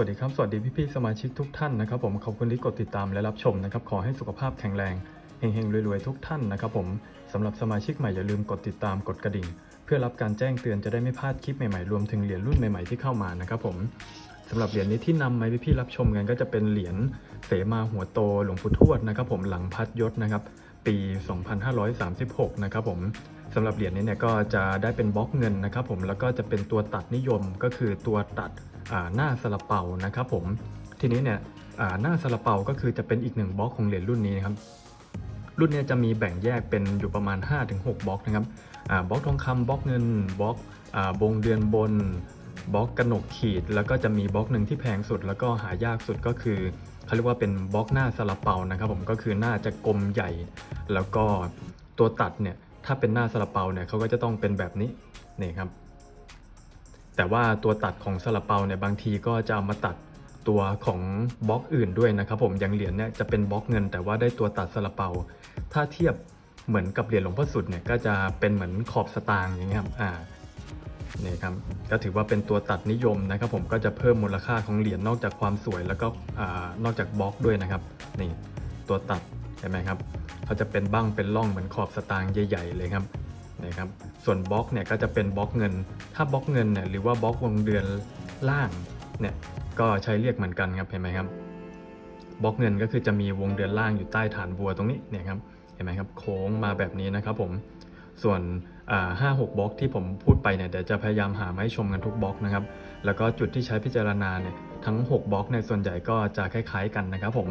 วัสดีครับ สวัสดีพี่ๆสมาชิกทุกท่านนะครับผมขอบคุณที่กดติดตามและรับชมนะครับขอให้สุขภาพแข็งแรงเฮงๆรวยๆทุกท่านนะครับผมสำหรับสมาชิกใหม่อย่าลืมกดติดตามกดกระดิ่ง เพื่อรับการแจ้งเตือนจะได้ไม่พลาดคลิปใหม่ๆรวมถึงเหรียญรุ่นใหม่ๆที่เข้ามานะครับผมสำหรับเหรียญนี้ที่นำมาให้พี่ๆรับชมกันก็จะเป็นเหรียญเสมาหัวโตหลวงปู่ทวดนะครับผมหลังพัดยศนะครับปี 2536 นะครับผมำหรับเหรียญนี้เนี่ยก็จะได้เป็นบล็อกเงินนะครับผมแล้วก็จะเป็นตัวตัดนิยมก็คือตัวตัดหน้าซาลาเปานะครับผมทีนี้เนี่ยหน้าซาลาเปาก็คือจะเป็นอีกหนึ่งบล็อกของเหรียญรุ่นนี้นะครับรุ่นนี้จะมีแบ่งแยกเป็นอยู่ประมาณ 5-6 บล็อกนะครับบล็อกทองคำบล็อกเงินบล็อกบงเดือนบนบล็อกกระหนกขีด แล้วก็จะมีบล็อกหนึ่งที่แพงสุด แล้วก็หายากสุดก็คือเขาเรียกว่าเป็นบล็อกหน้าซาลาเปานะครับผมก็คือหน้าจะกลมใหญ่ แล้วก็ตัวตัดเนี่ย ถ้าเป็นหน้าซาลาเปาเนี่ยเขาก็จะต้องเป็นแบบนี้นี่ครับ แต่ว่าตัวตัดของซาลาเปาเนี่ยบางทีก็จะเอามาตัดตัวของบล็อกอื่นด้วยนะครับผมอย่างเหรียญเนี่ยจะเป็นบล็อกเงิน แต่ว่าได้ตัวตัดซาลาเปา ถ้าเทียบเหมือนกับเหรียญหลวงพ่อสุดเนี่ยก็จะเป็นเหมือนขอบสตางค์อย่างเงี้ยครับอ่านี่ครับก็ถือว่าเป็นตัวตัดนิยมนะครับผมก็จะเพิ่มมูลค่าของเหรียญนอกจากความสวยแล้วก็อ่านอกจากบล็อกด้วยนะครับนี่ตัวตัดเห็นไหมครับ เขาจะเป็นบ้างเป็นร่องเหมือนขอบสตางค์ใหญ่ ๆ เลยครับนะครับส่วนบล็อกเนี่ยก็จะเป็นบล็อกเงิน ถ้าบล็อกเงินเนี่ยหรือว่าบล็อกวงเดือนล่างเนี่ยก็ใช้เรียกเหมือนกันครับเห็นไหมครับบล็อกเงินก็คือจะมีวงเดือนล่างอยู่ใต้ฐานบัวตรงนี้เนี่ยครับเห็นไหมครับโค้งมาแบบนี้นะครับผมส่วนห้าหกบล็อกที่ผมพูดไปเนี่ยเดี๋ยวจะพยายามหามาให้ชมกันทุกบล็อกนะครับแล้วก็จุดที่ใช้พิจารณาเนี่ยทั้ง 6บล็อกเนี่ยส่วนใหญ่ก็จะคล้าย ๆ กันนะครับผม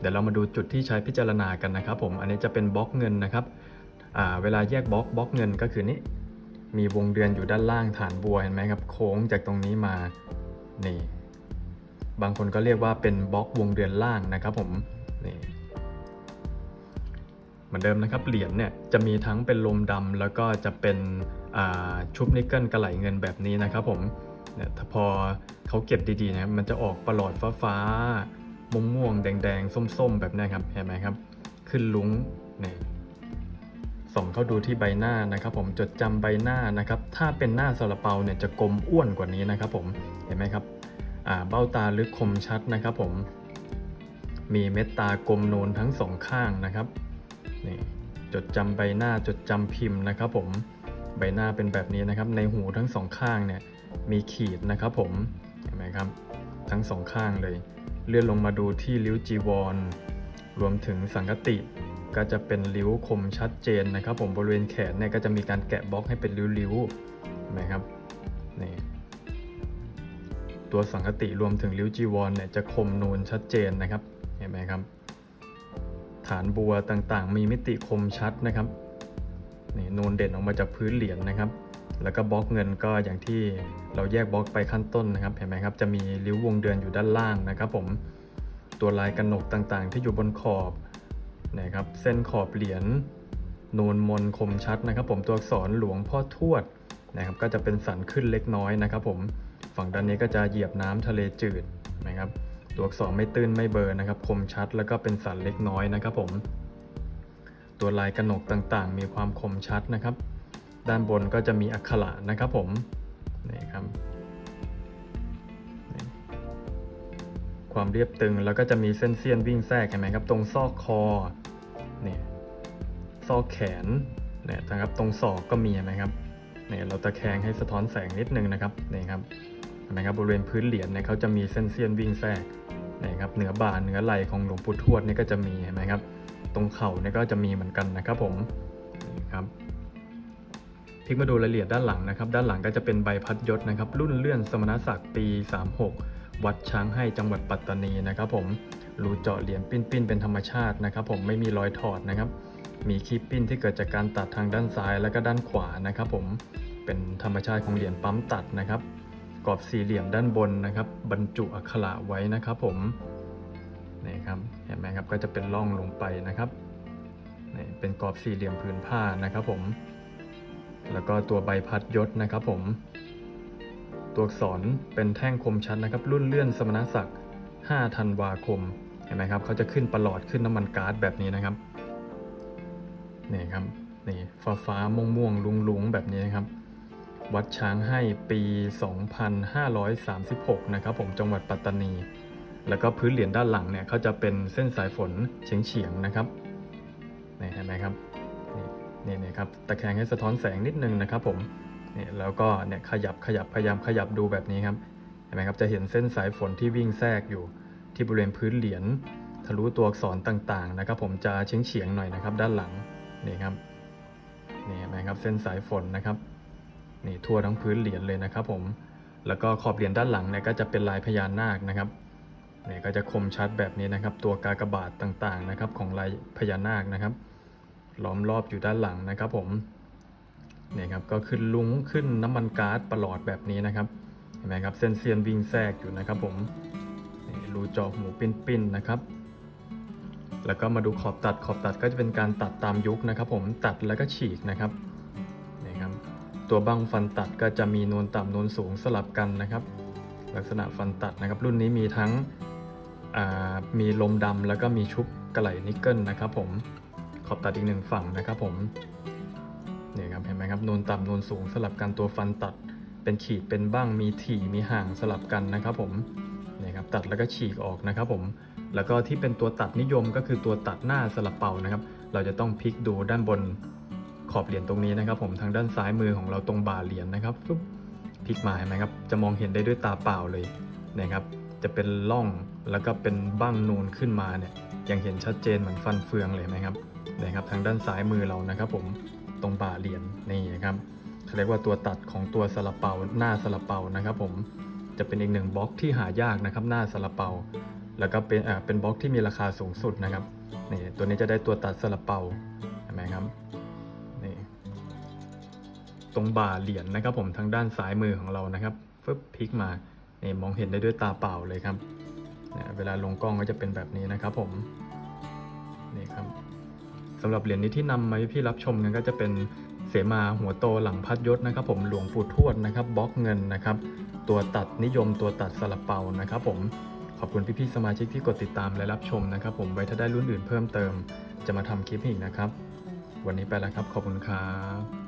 เดี๋ยวเรามาดูจุดที่ใช้พิจารณากันนะครับผม อันนี้จะเป็นบล็อกเงินนะครับเวลาแยกบล็อกบล็อกเงินก็คือนี้ มีวงเดือนอยู่ด้านล่างฐานบัวเห็นไหมครับ โค้งจากตรงนี้มา นี่ บางคนก็เรียกว่าเป็นบล็อกวงเดือนล่างนะครับผม นี่เหมือนเดิมนะครับเหรียญเนี่ยจะมีทั้งเป็นลมดำแล้วก็จะเป็นชุบนิกเกิลกระไหลเงินแบบนี้นะครับผมเนี่ยถ้าพอเขาเก็บดีๆนะมันจะออกประหลอดฟ้าๆ ม่วงม่วงๆแดงๆส้มแบบนี้ครับเห็นไหมครับ ขึ้นลุ้งนี่ส่องเข้าดูที่ใบหน้านะครับ ผมจดจำใบหน้านะครับ ถ้าเป็นหน้าซาลาเปาเนี่ยจะกลมอ้วนกว่านี้นะครับ ผมเห็นไหมครับเบ้าตาลึกคมชัดนะครับ ผม มีเม็ดตากลมนูนทั้งสองข้างนะครับนี่จดจำใบหน้าจดจำพิมพ์นะครับ ผมใบหน้าเป็นแบบนี้นะครับ ในหูทั้งสองข้างเนี่ยมีขีดนะครับ ผมเห็นไหมครับ ทั้งสองข้างเลย เลื่อนลงมาดูที่ริ้วจีวร รวมถึงสังกติก็จะเป็นริ้วคมชัดเจนนะครับ ผมบริเวณแขนเนี่ยก็จะมีการแกะบล็อกให้เป็นริ้วๆนไหมครับนี่ตัวสังกติรวมถึงริ้วจีวรเนี่ยจะคมนูนชัดเจนนะครับเห็นไหมครับ ฐานบัวต่างๆ มีมิติคมชัดนะครับนี่นูนเด่นออกมาจากพื้นเหรียญนะครับ แล้วก็บล็อกเงินก็อย่างที่เราแยกบล็อกไปขั้นต้นนะครับ เห็นไหมครับ จะมีริ้ววงเดือนอยู่ด้านล่างนะครับ ผม ตัวลายกระหนกต่างๆ ที่อยู่บนขอบนะครับ เส้นขอบเหรียญนูนมนคมชัดนะครับ ผม ตัวอักษรหลวงพ่อทวดนะครับ ก็จะเป็นสันขึ้นเล็กน้อยนะครับ ผม ฝั่งด้านนี้ก็จะเหยียบน้ำทะเลจืดนะครับ ตัวอักษรไม่ตื้นไม่เบอร์นะครับ คมชัด แล้วก็เป็นสันเล็กน้อยนะครับ ผม ตัวลายกระหนกต่างๆ มีความคมชัดนะครับ ด้านบนก็จะมีอักขระนะครับผมนี่ครับความเรียบตึงแล้วก็จะมีเส้นเสี้ยนวิ่งแทรกเห็นไหมครับ ตรงซอกคอเนี่ยซอกแขนเนี่ยนะครับตรงศอกก็มีเห็นไหมครับเนี่ยเราตะแคงให้สะท้อนแสงนิดนึงนะครับนี่ครับเห็นไหมครับบริเวณพื้นเหรียญเนี่ยเขาจะมีเส้นเสี้ยนวิ่งแทรกนะครับเหนือบ่าเหนือไหล่ของหลวงปู่ทวดนี่ก็จะมีเห็นไหมครับ ตรงเข่าเนี่ยก็จะมีเหมือนกันนะครับผมนี่ครับ ลิกมาดูรายละเอียดด้านหลังนะครับ ด้านหลังก็จะเป็นใบพัดยศนะครับ รุ่นเลื่อนสมณศักดิ์ปี 36 วัดช้างให้จังหวัดปัตตานีนะครับ ผมรูเจาะเหรียญปิ้นปิ้นๆเป็นธรรมชาตินะครับ ผมไม่มีรอยถอดนะครับ มีคีบปิ้นที่เกิดจากการตัดทางด้านซ้ายและก็ด้านขวานะครับ ผมเป็นธรรมชาติของเหรียญปั๊มตัดนะครับกรอบสี่เหลี่ยมด้านบนนะครับ บรรจุอักขระไว้นะครับ ผมนี่ครับเห็นไหมครับก็จะเป็นร่องลงไปนะครับนี่เป็นกรอบสี่เหลี่ยมผืนผ้านะครับ ผม แล้วก็ตัวใบพัดยศนะครับผม ตัวอักษรเป็นแท่งคมชัดนะครับ รุ่นเลื่อนสมณศักดิ์ 5 ธันวาคม เห็นไหมครับเขาจะขึ้นประหลอดขึ้นน้ำมันก๊าซแบบนี้นะครับ นี่ครับ นี่ฟ้าฟ้าม่วงม่วงลุงลุงแบบนี้นะครับ วัดช้างให้ปี 2536 นะครับผม จังหวัดปัตตานี แล้วก็พื้นเหรียญด้านหลังเนี่ยเขาจะเป็นเส้นสายฝนเฉียงเฉียงๆนะครับนี่เห็นไหมครับ นี่นี่ครับตะแคงให้สะท้อนแสงนิดนึงนะครับผมนี่แล้วก็เนี่ยขยับขยับพยายามขยับดูแบบนี้ครับเห็นไหมครับจะเห็นเส้นสายฝนที่วิ่งแทรกอยู่ที่บริเวณพื้นเหรียญทะลุตัวอักษรต่างๆนะครับ ผมจะเฉียงเฉียงหน่อยนะครับ ด้านหลังนี่ครับนี่เห็นไหมครับเส้นสายฝนนะครับนี่ทั่วทั้งพื้นเหรียญเลยนะครับ ผมแล้วก็ขอบเหรียญด้านหลังเนี่ยก็จะเป็นลายพญานาคนะครับเนี่ยก็จะคมชัดแบบนี้นะครับ ตัวกากบาทต่างๆนะครับ ของลายพญานาคนะครับ ล้อมรอบอยู่ด้านหลังนะครับผมเนี่ยครับก็ขึ้นลุงขึ้นน้ำมันก๊าซประหลอดแบบนี้นะครับเห็นไหมครับเส้นเซียนวิ่งแทรกอยู่นะครับผมรูจาะหูปิ้นๆนะครับ แล้วก็มาดูขอบตัดขอบตัดก็จะเป็นการตัดตามยุคนะครับ ผมตัดแล้วก็ฉีกนะครับนี่ครับ ตัวบั้งฟันตัดก็จะมีนูนต่ำนูนสูงสลับกันนะครับ ลักษณะฟันตัดนะครับ รุ่นนี้มีทั้งมีลมดำแล้วก็มีชุบกระไหลนิกเกิลนะครับผม อบตัดอีกหนึ่งฝั่งนะครับผมเนี่ยครับเห็นไหมครับนูนต่ำนูนสูงสลับกันตัวฟันตัดเป็นขีดเป็นบ้างมีถี่มีห่างสลับกันนะครับผมเนี่ยครับตัดแล้วก็ฉีกออกนะครับผมแล้วก็ที่เป็นตัวตัดนิยมก็คือตัวตัดหน้าสลับเป่านะครับ เราจะต้องพลิกดูด้านบนขอบเหรียญตรงนี้นะครับ ผมทางด้านซ้ายมือของเราตรงบ่าเหรียญนะครับฟึบพลิกมาเห็นไหมครับจะมองเห็นได้ด้วยตาเปล่าเลยนะครับ จะเป็นร่องแล้วก็เป็นบ้างนูนขึ้นมาเนี่ยยังเห็นชัดเจนเหมือนฟันเฟืองเลยไหมครับ นะครับทางด้านซ้ายมือเรานะครับ ผมตรงบ่าเหรียญนี่นะครับเขาเรียกว่าตัวตัดของตัวสลับเปาหน้าสลับเปานะครับ ผมจะเป็นอีกหนึ่งบล็อกที่หายากนะครับ หน้าสลับเปาแล้วก็เป็นอ่าเป็นบล็อกที่มีราคาสูงสุดนะครับนี่ตัวนี้จะได้ตัวตัดสลับเปาเห็นไหมครับนี่ตรงบ่าเหรียญนะครับ ผมทางด้านซ้ายมือของเรานะครับฟึบพลิกมานี่มองเห็นได้ด้วยตาเปล่าเลยครับเนี่ยเวลาลงกล้องก็จะเป็นแบบนี้นะครับ ผมนี่ครับ สำหรับเหรียญนี้ที่นำมาให้พี่รับชมกันก็จะเป็นเสมาหัวโตหลังพัดยศนะครับ ผมหลวงปู่ทวดนะครับบล็อกเงินนะครับ ตัวตัดนิยมตัวตัดสลับเปานะครับผมขอบคุณพี่ๆสมาชิกที่กดติดตามและรับชมนะครับ ผมไว้ถ้าได้รุ่นอื่นเพิ่มเติม จะมาทำคลิปอีกนะครับ วันนี้ไปแล้วครับขอบคุณครับ